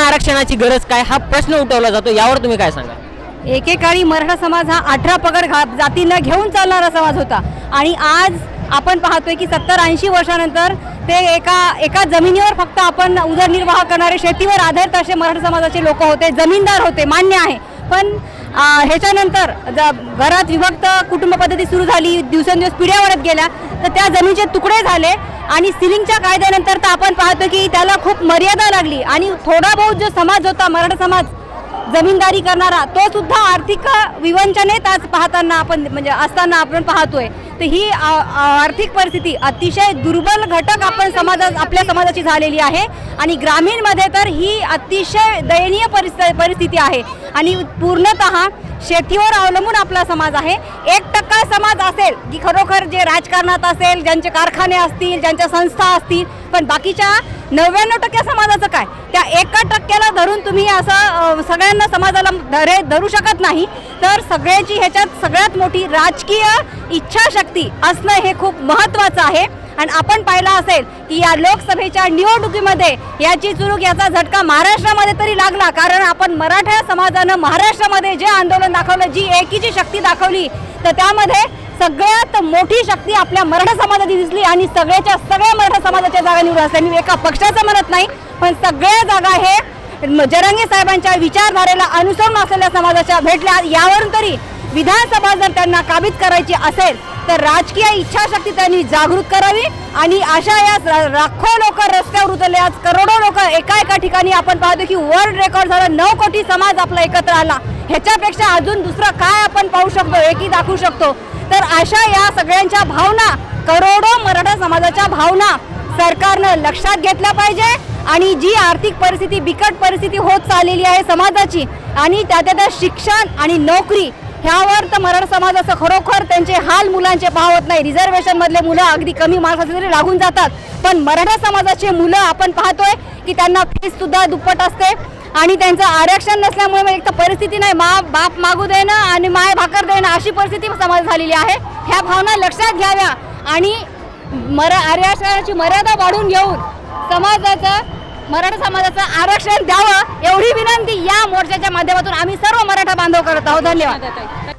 मराठ्यांना आरक्षणाची गरज काय? हा प्रश्न उठवला जातो. यावर तुम्ही काय सांगा एकेकाळी मराठा समाज हा अठरा पगड घा जातींना घेऊन चालणारा समाज होता. आणि आज आपण पाहतोय की सत्तर ऐंशी वर्षानंतर ते एका एका जमिनीवर फक्त आपण उदरनिर्वाह करणारे शेतीवर आधारित असे मराठा समाजाचे लोक होते जमीनदार होते मान्य आहे. पण ह्याच्यानंतर ज- घरात विभक्त कुटुंब पद्धती सुरू झाली दिवसेंदिवस पिढ्या वाढत गेल्या तर त्या जमिनीचे तुकडे झाले. आणि सिलिंगच्या कायद्यानंतर तर आपण पाहतो की त्याला खूप मर्यादा लागली. आणि थोडा बहुत जो समाज होता मराठा समाज जमीनदारी करणारा तो सुद्धा आर्थिक विवंचनेत आज पाहताना आपण म्हणजे असताना आपण पाहतोय. तर ही आर्थिक परिस्थिती अतिशय दुर्बल घटक आपण समाजा आपल्या समाजाची झालेली आहे. आणि ग्रामीणमध्ये तर ही अतिशय दयनीय परिस्थिती परिस्थिती आहे. आणि पूर्णत शेतीवर अवलंबून आपला समाज आहे. एक टक्का समाज असेल की खरोखर जे राजकारणात असेल ज्यांचे कारखाने असतील ज्यांच्या संस्था असतील पण बाकीच्या नव्याण्णव टक्के समाजाचं काय? त्या एका टक्क्याला धरून तुम्ही असं सगळ्यांना समाजाला धरे धरू शकत नाही. तर सगळ्याची ह्याच्यात सगळ्यात मोठी राजकीय इच्छाशक्ती असणं हे खूप महत्त्वाचं आहे. आणि आपण पाहिलं असेल की या लोकसभेच्या निवडणुकीमध्ये याची चुरूक याचा झटका महाराष्ट्रामध्ये तरी लागला. कारण आपण मराठा समाजानं महाराष्ट्रामध्ये जे आंदोलन दाखवलं जी एकीची शक्ती दाखवली तर त्यामध्ये सगळ्यात मोठी शक्ती आपल्या मराठा समाजाची दिसली आणि सगळ्याच्या सगळ्या मराठा समाजाच्या जागा निवडून असल्या मी एका पक्षाचं म्हणत नाही पण सगळ्या जागा हे म- जरांगे साहेबांच्या विचारधारेला अनुसरून असलेल्या समाजाच्या भेटल्या. यावरून तरी विधानसभा जर त्यांना काबीज करायची असेल तर राजकीय इच्छाशक्ती त्यांनी जागृत करावी आणि अशा या लाखो लोक रस्त्यावर उतरले. आज करोडो लोक एका एका ठिकाणी आपण पाहतो की वर्ल्ड रेकॉर्ड झालं. नऊ कोटी समाज आपला एकत्र आला. ह्याच्यापेक्षा अजून दुसरं काय आपण पाहू शकतो एकी दाखवू शकतो? तर अशा या सगळ्यांच्या भावना करोडो मराठा समाजाच्या भावना सरकारनं लक्षात घेतल्या पाहिजे आणि जी आर्थिक परिस्थिती बिकट परिस्थिती होत चाललेली आहे समाजाची आणि त्या त्यात शिक्षण आणि नोकरी ह्यावर तर मराठा समाजाचं खरोखर त्यांचे हाल मुलांचे पाहत नाही. रिझर्वेशनमधले मुलं अगदी कमी मार्क्स असले तरी लागून जातात. पण मराठा समाजाचे मुलं आपण पाहतोय की त्यांना फीस सुद्धा दुप्पट असते आणि त्यांचं आरक्षण नसल्यामुळे मग एक तर परिस्थिती नाही. मा बाप मागू देणं आणि माय भाकर देणं अशी परिस्थिती समाज झालेली आहे. ह्या भावना लक्षात घ्याव्या आणि मरा आरक्षणाची मर्यादा वाढून घेऊन समाजाचं मराठा समाजाचं आरक्षण द्यावं एवढी विनंती या मोर्चाच्या माध्यमातून आम्ही सर्व मराठा बांधव करत आहोत. धन्यवाद.